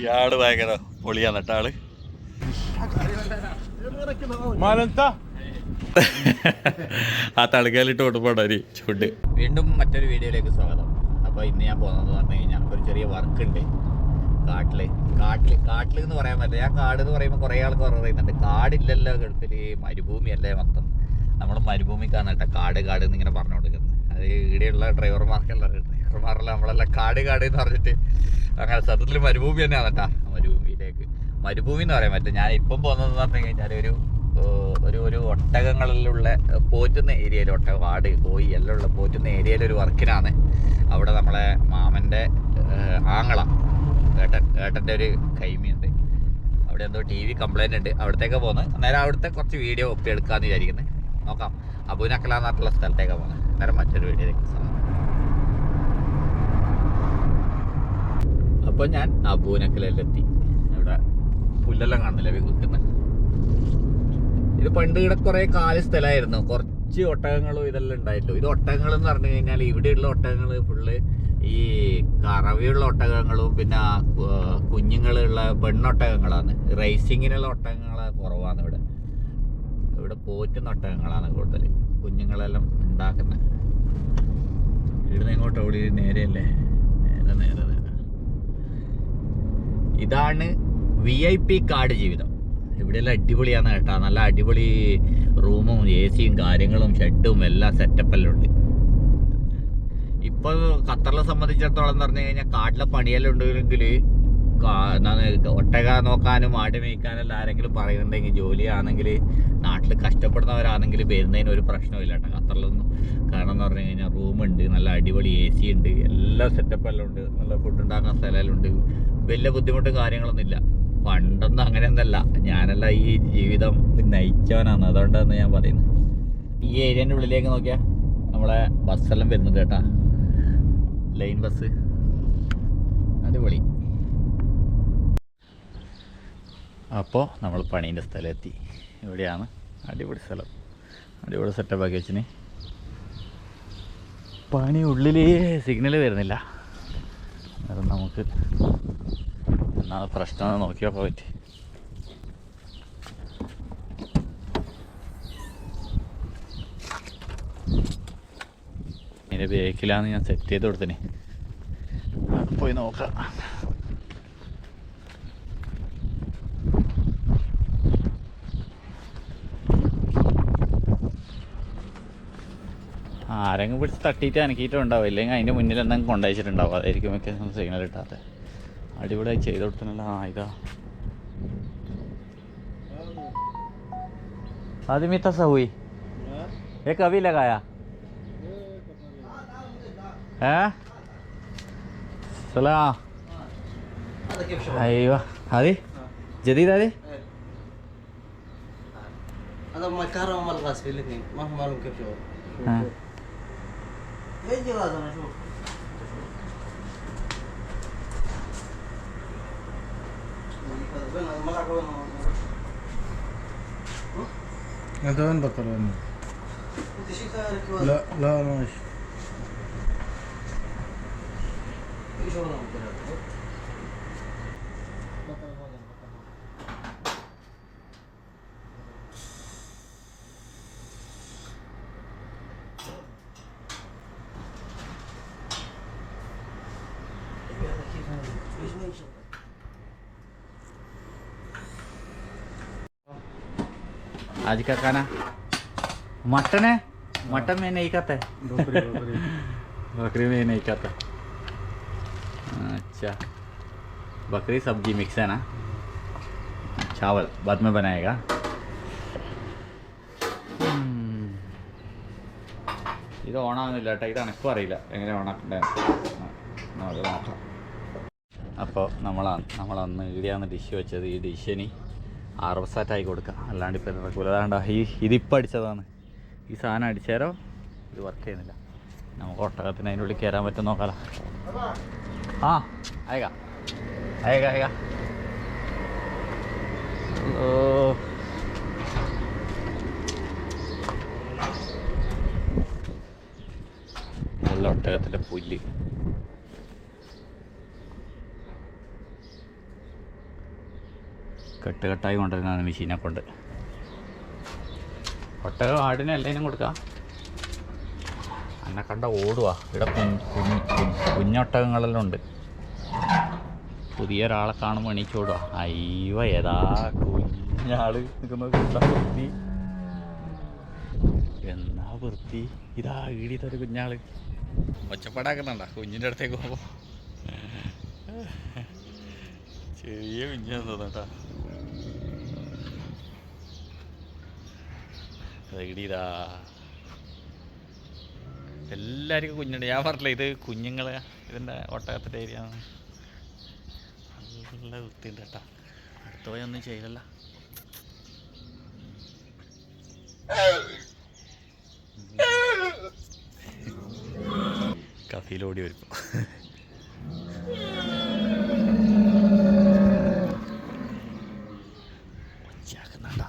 ഇയാൾ ഭയങ്കര പൊളിയാണ് കേട്ടാൾ ആ തളിക്കാലിട്ട് കൊടുപ്പാടൊരു ചൂട് വീണ്ടും മറ്റൊരു വീഡിയോയിലേക്ക് സ്വാഗതം. അപ്പോൾ ഇന്ന് ഞാൻ പോകുന്നത് പറഞ്ഞു കഴിഞ്ഞാൽ ഒരു ചെറിയ വർക്ക് ഉണ്ട്. കാട്ടിൽ. കാട്ടിൽ കാട്ടിൽ എന്ന് പറയാൻ പറ്റില്ല. ഞാൻ കാട് എന്ന് പറയുമ്പോൾ കുറേ ആൾക്കാർ പറയുന്നുണ്ട് കാടില്ലല്ലോ ഗൾഫിൽ മരുഭൂമിയല്ലേ മൊത്തം. നമ്മൾ മരുഭൂമിക്കാണ് കേട്ടോ കാട് കാട് എന്ന് ഇങ്ങനെ പറഞ്ഞുകൊണ്ടിരിക്കുന്നത്. അത് ഇവിടെയുള്ള ഡ്രൈവർമാർക്കെല്ലാം ഡ്രൈവർമാരല്ല നമ്മളെല്ലാം കാട് കാട് എന്ന് പറഞ്ഞിട്ട്. അങ്ങനെ സത്യത്തിൽ മരുഭൂമി തന്നെയാണ് കേട്ടാ. മരുഭൂമിയിലേക്ക്. മരുഭൂമി എന്ന് പറയാൻ പറ്റില്ല. ഞാൻ ഇപ്പം പോകുന്നത് പറഞ്ഞു കഴിഞ്ഞാൽ ഒരു ഒരു ഒരു ഒട്ടകങ്ങളിലുള്ള പോറ്റുന്ന ഏരിയയിൽ ഒട്ടകം ആട് കോഴി എല്ലാം ഉള്ള പോറ്റുന്ന ഏരിയയിൽ ഒരു വർക്കിനാണ്. അവിടെ നമ്മളെ മാമന്റെ ആങ്ങള ഏട്ടൻ ഏട്ടന്റെ ഒരു കൈമിയുണ്ട്. അവിടെ എന്തോ ടി വി കംപ്ലൈന്റ് ഉണ്ട്. അവിടത്തേക്ക് പോകുന്നത് അന്നേരം അവിടുത്തെ കുറച്ച് വീഡിയോ ഒപ്പിയെടുക്കാമെന്ന് വിചാരിക്കുന്നത് നോക്കാം. അബുനക്കല എന്നാട്ടുള്ള സ്ഥലത്തേക്കാണ് പോകുന്നത് അന്നേരം മറ്റൊരു വീഡിയോയിലേക്ക് സ്വാഗതം. അപ്പോൾ ഞാൻ അബൂനക്കലെത്തി ഇവിടെ പുല്ലെല്ലാം കാണുന്നില്ല? വിൽക്കുന്ന ഇത് പണ്ട് ഇവിടെ കുറെ കാല സ്ഥലമായിരുന്നു. കുറച്ച് ഒട്ടകങ്ങളും ഇതെല്ലാം ഉണ്ടായിട്ടുള്ളൂ ഇത് ഒട്ടകങ്ങൾ എന്ന് പറഞ്ഞു കഴിഞ്ഞാൽ ഇവിടെയുള്ള ഒട്ടകങ്ങൾ ഫുള്ള് ഈ കറവിയുള്ള ഒട്ടകങ്ങളും പിന്നെ കുഞ്ഞുങ്ങളുള്ള പെണ്ണൊട്ടകങ്ങളാണ് റേസിങ്ങിനുള്ള ഒട്ടകങ്ങൾ കുറവാണ് ഇവിടെ. ഇവിടെ പോറ്റുന്ന ഒട്ടകങ്ങളാണ് കൂടുതൽ കുഞ്ഞുങ്ങളെല്ലാം ഉണ്ടാക്കുന്നത് ഇവിടുന്ന് ഇങ്ങോട്ട് ഓടി നേരെയല്ലേ? നേരെ നേരെ നേരെ ഇതാണ് വി ഐ പി കാർഡ് ജീവിതം. ഇവിടെയെല്ലാം അടിപൊളിയാണ് കേട്ടോ. നല്ല അടിപൊളി റൂമും എ സിയും കാര്യങ്ങളും ഷെഡും എല്ലാം സെറ്റപ്പ് എല്ലാം ഉണ്ട്. ഇപ്പൊ ഖത്തറിനെ സംബന്ധിച്ചിടത്തോളം എന്ന് പറഞ്ഞു കഴിഞ്ഞാൽ കാട്ടിലെ പണിയെല്ലാം ഉണ്ടെങ്കിൽ ഒട്ടക നോക്കാനും ആട് മേയ്ക്കാനെല്ലാം ആരെങ്കിലും പറയുന്നുണ്ടെങ്കിൽ ജോലിയാണെങ്കിൽ നാട്ടിൽ കഷ്ടപ്പെടുന്നവരാണെങ്കിൽ വരുന്നതിന് ഒരു പ്രശ്നമില്ല കേട്ടോ ഖത്തറിലൊന്നും. കാരണം എന്ന് പറഞ്ഞു കഴിഞ്ഞാൽ റൂമുണ്ട് നല്ല അടിപൊളി എ സി ഉണ്ട് എല്ലാ സെറ്റപ്പ് എല്ലാം ഉണ്ട് നല്ല ഫുഡ് ഉണ്ടാക്കാൻ സ്ഥലമെല്ലാം ഉണ്ട്. വലിയ ബുദ്ധിമുട്ടും കാര്യങ്ങളൊന്നും ഇല്ല. പണ്ടൊന്നും അങ്ങനെയൊന്നല്ല. ഞാനല്ല ഈ ജീവിതം നയിച്ചവനാണ്. അതുകൊണ്ടാണ് ഞാൻ പറയുന്നത്. ഈ ഏരിയന്റെ ഉള്ളിലേക്ക് നോക്കിയാൽ നമ്മളെ ബസ്സെല്ലാം വരുന്നുണ്ട് കേട്ടാ. ലൈൻ ബസ് അടിപൊളി. അപ്പോൾ നമ്മൾ പണീന്റെ സ്ഥലമെത്തി. ഇവിടെയാണ് അടിപൊളി സ്ഥലം. അടിപൊളി സെറ്റപ്പ് ആക്കി വെച്ചിന്. പണി ഉള്ളിൽ സിഗ്നൽ വരുന്നില്ല. അന്നേരം നമുക്ക് എന്നാണ് പ്രശ്നം നോക്കിയാൽ പറ്റി ഇതിന്റെ ബേക്കിലാണ് ഞാൻ സെറ്റ് ചെയ്ത് കൊടുത്തിനെ പോയി നോക്കാം. ആരെങ്കിലും പിടിച്ച് തട്ടിയിട്ട് അനക്കിയിട്ടുണ്ടാവും ഇല്ലെങ്കിൽ അതിൻ്റെ മുന്നിൽ എന്തെങ്കിലും കൊണ്ടുവച്ചിട്ടുണ്ടാവും അതായിരിക്കും ഒക്കെ സിഗ്നൽ ഇട്ടാത്ത അടിപൊളിയായി ചെയ്ത് കൊടുത്തിട്ടുള്ള ആ ഇതാ आदमी तसा हुई ये कभी लगाया है सलाम هذا كيف شغل ايوه هذه جديد هذه هذا مكرم والغاز في الاثنين ما هم معلوم كيف شغل أجي لازم أشوف انت وين بطلوني؟ انت شيك لا لا ماشي إيش؟ إيش आज का खाना मटन है मटन में नहीं खाता है बकरी बकरी बकरी में नहीं खाता अच्छा बकरी सब्जी मिक्स है ना चावल बाद में बनाएगा ഉം. ഇത് ഓണാവുന്നില്ല കേട്ടോ ഇത് എനക്കും അറിയില്ല എങ്ങനെ ഓണാക്കണ്ടേ അത് നോക്കാം അപ്പോൾ നമ്മളാണ് നമ്മളന്ന് ഈടെയാണ് ഡിഷ് വെച്ചത് ഈ ഡിഷിന് ആർവസാറ്റായി കൊടുക്കുക അല്ലാണ്ട് ഇപ്പം നടക്കൂല. അതാണ്ട ഈ ഇതിപ്പോൾ അടിച്ചതാണ് ഈ സാധനം അടിച്ചാലോ ഇത് വർക്ക് ചെയ്യുന്നില്ല. നമുക്ക് ഒട്ടകത്തിന് അതിന്റെ ഉള്ളിൽ കയറാൻ പറ്റും നോക്കാലോ. ആ അയക. അയക അയക. ഓ നല്ല ഒട്ടകത്തിന്റെ പുല്ല്. കെട്ടുകെട്ടായി കൊണ്ടുവരുന്നതാണ് മെഷീനെ കൊണ്ട്. ഒട്ടകം ആടിനെ എല്ലാതിനും കൊടുക്കാം. എന്നെ കണ്ട ഓടുവാ. ഇവിടെ കുഞ്ഞ് കുഞ്ഞ് കുഞ്ഞ് കുഞ്ഞൊട്ടകങ്ങളെല്ലാം ഉണ്ട്. പുതിയ ഒരാളെ കാണുമ്പോൾ എണീച്ചോടുക അയ്യോ ഏതാ കുഞ്ഞാൾ നിൽക്കുന്നത് എന്താ വൃത്തി. എന്നാ വൃത്തി. ഇതാ ഈടിത്തൊരു കുഞ്ഞാൾ. ഒച്ചപ്പാടാക്കുന്നുണ്ട കുഞ്ഞിന്റെ അടുത്തേക്ക് പോകുമ്പോൾ ചെറിയ കുഞ്ഞാന്ന് ഈടിതാ എല്ലാവർക്കും കുഞ്ഞുണ്ട്. ഞാൻ പറഞ്ഞില്ല ഇത് കുഞ്ഞുങ്ങളെ ഇതിന്റെ ഒട്ടകത്തിന്റെ ഏരിയ നല്ല വൃത്തിയുണ്ട് കേട്ടാ. അടുത്ത പോയി ഒന്നും ചെയ്തല്ല കഫയിലോടി വരും ഒച്ചയാക്കുന്നുണ്ടാ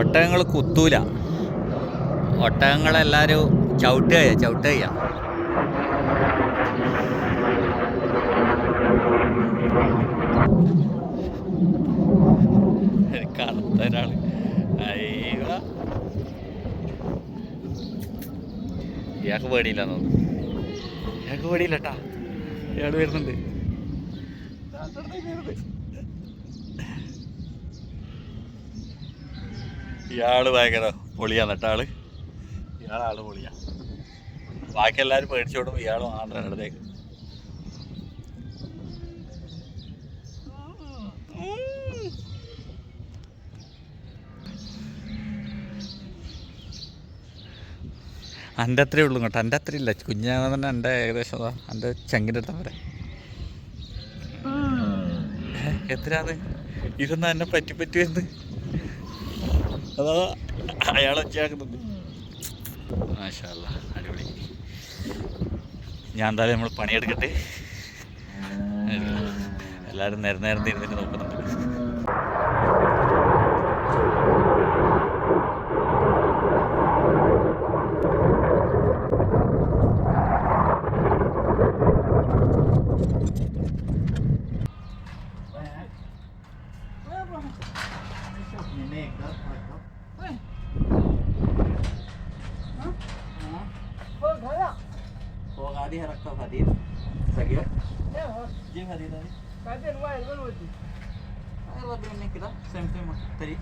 ഒട്ടകങ്ങൾ കുത്തൂല. ഒട്ടകങ്ങളെല്ലാവരും ചവിട്ടുക ചവിട്ടുക കറുത്ത ഒരാൾ അയ്യോ. ഇയാൾക്ക് പേടിയില്ല തോന്നുന്നു. ഇയാൾക്ക് പേടിയില്ല കേട്ടാ ഇയാൾ വരുന്നുണ്ട്. ഇയാൾ ഭയങ്കര പൊളിയാന്ന് കേട്ടോ ആൾ. ഇയാളാൾ പൊളിയാ. ബാക്കി എല്ലാവരും പേടിച്ചോടും ഇയാൾ മാത്രം അടുത്തേക്ക് എന്റെ അത്രേ ഉള്ളൂ കേട്ടോ എന്റെ അത്ര ഇല്ല. കുഞ്ഞാന്ന് തന്നെ എന്റെ ഏകദേശം അതാ. എന്റെ ചങ്കിന്റെ അടുത്ത വരെ എത്രയാന്ന് ഇതൊന്നും എന്നെ പറ്റി പറ്റി വരുന്നത് അതാ അയാൾ ഒച്ചയാക്കുന്നുണ്ട് മാഷല്ല അടിപൊളി. ഞാൻ എന്തായാലും നമ്മൾ പണിയെടുക്കട്ടെ. എല്ലാവരും നേരം നേരം തിരുന്നിട്ട് നോക്കുന്നുണ്ട്. Ela bem nem que lá, sempre tem uma tari.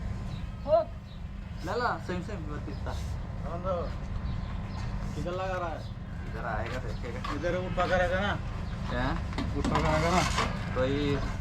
Lá lá, sempre sempre vai tentar. Ando. किधर लगा रहा है इधर आएगा देखेगा इधर उठा करेगा ना क्या उठा करेगा ना तो ये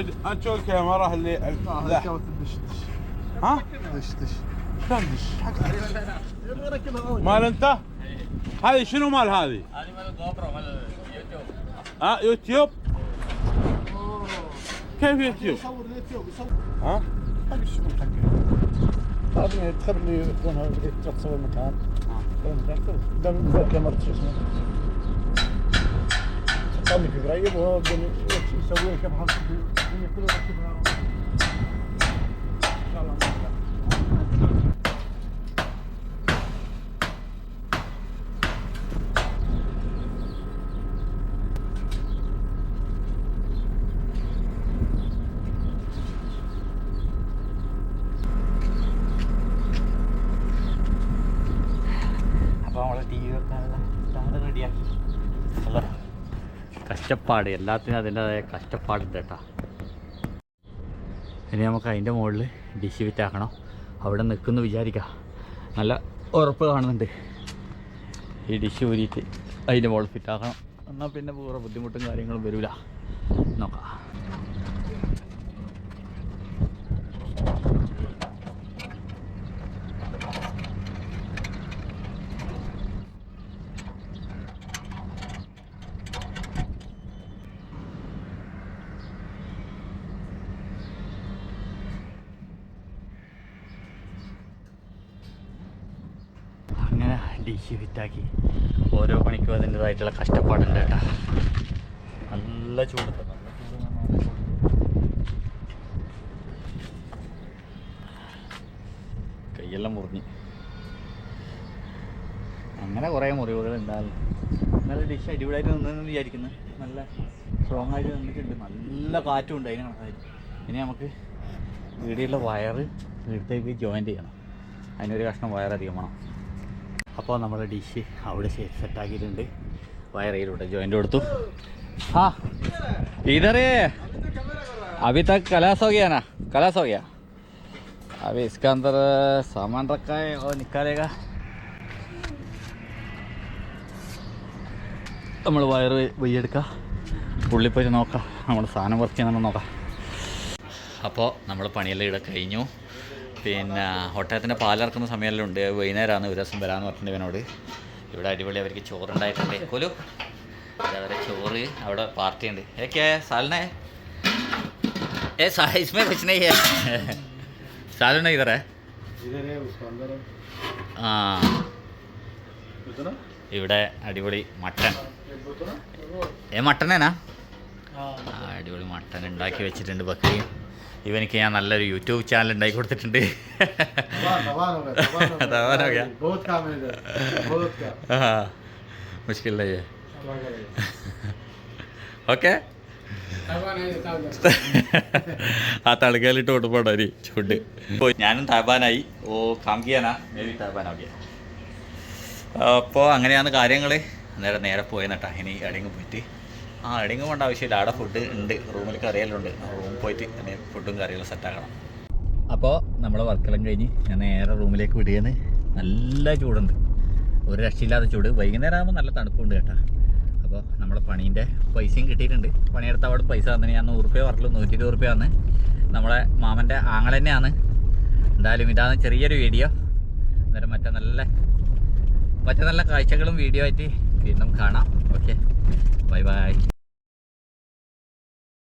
انتو الكاميرا اللي لا. ها؟ دش دش. شلون دش؟ مال أنت؟ هذه شنو مال هذه؟ هذه مال الجوبرو مال اليوتيوب ها يوتيوب؟ كيف يوتيوب؟ ها؟ هذه تخلي تكون تروح تصور مكان. قدام ذا كاميرا شو اسمه؟ صنف قريب وهو يسوي كم حصل الدنيا كلها تشوفها إن شاء الله. കഷ്ടപ്പാട്. എല്ലാത്തിനും അതിന്റെതായ കഷ്ടപ്പാടുണ്ട് കേട്ടോ. ഇനി നമുക്ക് അതിന്റെ മുകളിൽ ഡിഷ് വിറ്റാക്കണം അവിടെ നിൽക്കുന്നു വിചാരിക്കാം. നല്ല ഉറപ്പ് കാണുന്നുണ്ട്. ഈ ഡിഷ് ഊരിയിട്ട് അതിന്റെ മുകളിൽ ഫിറ്റാക്കണം എന്നാൽ പിന്നെ വേറെ ബുദ്ധിമുട്ടും കാര്യങ്ങളും വരില്ല. നോക്കാം അങ്ങനെ ഡിഷ് ഫിറ്റാക്കി. ഓരോ പണിക്കും അതിന്റെതായിട്ടുള്ള കഷ്ടപ്പാടുണ്ട് കേട്ടാ. നല്ല ചൂട്. കൈയെല്ലാം മുറിഞ്ഞ്. അങ്ങനെ കുറേ മുറിവുകൾ ഉണ്ടാകും നല്ല ഡിഷ് അടിപൊളിയായിട്ട് നിന്നെന്ന് വിചാരിക്കുന്നു. നല്ല സ്ട്രോങ് ആയിട്ട് നിന്നിട്ടുണ്ട്. നല്ല കാറ്റും ഉണ്ട് അതിന് കണക്കായിട്ട്. ഇനി നമുക്ക് വീടിയുള്ള വയറ് വീട്ടിലേക്ക് ജോയിൻ ചെയ്യണം. അതിനൊരു കഷ്ണം വയർ അധികം വേണം. അപ്പോൾ നമ്മുടെ ഡിഷ് അവിടെ സെറ്റാക്കിയിട്ടുണ്ട് വയറയിലൂടെ ജോയിൻ്റ് കൊടുത്തു हाँ इधर है अभी तक कलास हो गया ना कलास हो गया अभी इसका अंदर सामान रखा है और निकालेगा നമ്മൾ വയറ് വയ്യെടുക്കുക ഉള്ളിൽ പോയിട്ട് നോക്കാം നമ്മുടെ സാധനം വർക്ക് ചെയ്യുന്നുണ്ടോ നോക്കാം അപ്പോൾ നമ്മൾ പണിയെല്ലാം ഇവിടെ കഴിഞ്ഞു പിന്നെ ഒട്ടകത്തിൻ്റെ പാലിറക്കുന്ന സമയമെല്ലാം ഉണ്ട് വൈകുന്നേരമാണ് ഒരു ദിവസം വരാമെന്ന് പറഞ്ഞിട്ടുണ്ട് ഇവനോട് ഇവിടെ അടിപൊളി അവർക്ക് ചോറുണ്ടായിട്ടുണ്ട് കൊലു അവരെ ചോറ് അവിടെ പാർട്ടി ഉണ്ട് ഏക്കെ സാലിനെ ഏ സാ इसमें कुछ नहीं है सालन इधर है ആ ഇവിടെ അടിപൊളി മട്ടൻ ഏ മട്ടനേനാ ആ, അടിപൊളി മട്ടൻ ഉണ്ടാക്കി വെച്ചിട്ടുണ്ട് ബക്കറിയും ഇവനിക്ക് ഞാൻ നല്ലൊരു യൂട്യൂബ് ചാനൽ ഉണ്ടാക്കി കൊടുത്തിട്ടുണ്ട്. ഓക്കെ. ആ തളിക്കാലിട്ട് കൊടുപ്പാടോ അരി ചൂട് ഞാനും താപാനായി ഓ കാംഗിയാനാ മേബി താബാനോക്കെ അപ്പോൾ അങ്ങനെയാണ് കാര്യങ്ങൾ നേരെ നേരെ പോയെന്നട്ടാ. ഇനി എവിടെയെങ്കിലും പോയിട്ട് ആ എവിടെയെങ്കിലും പോകേണ്ട ആവശ്യമില്ല. അവിടെ ഫുഡ് ഉണ്ട്. റൂമിൽ കറിയെല്ലാം റൂമിൽ പോയിട്ട് ഇനി ഫുഡും കറിയെല്ലാം സെറ്റാക്കണം അപ്പോൾ നമ്മളെ വർക്കെല്ലാം കഴിഞ്ഞ് ഞാൻ നേരെ റൂമിലേക്ക് വിടുകയാണ്. നല്ല ചൂടുണ്ട്. ഒരു രക്ഷയില്ലാത്ത ചൂട്. വൈകുന്നേരം ആകുമ്പോൾ നല്ല തണുപ്പുണ്ട് കേട്ടോ. അപ്പോൾ നമ്മുടെ പണീന്റെ പൈസയും കിട്ടിയിട്ടുണ്ട്. പണിയെടുത്ത അവിടെ പൈസ തന്നെ. ഞാൻ നൂറ് റുപ്യ പറഞ്ഞു നൂറ്റി ഇരുപത് റുപ്യ ആണ് നമ്മളെ മാമന്റെ ആങ്ങൾ തന്നെയാണ്. എന്തായാലും ഇതാണ് ചെറിയൊരു വീഡിയോ അന്നേരം മറ്റേ നല്ല മറ്റേ നല്ല കാഴ്ചകളും വീഡിയോ ആയിട്ട് വീണ്ടും കാണാം. Okay bye bye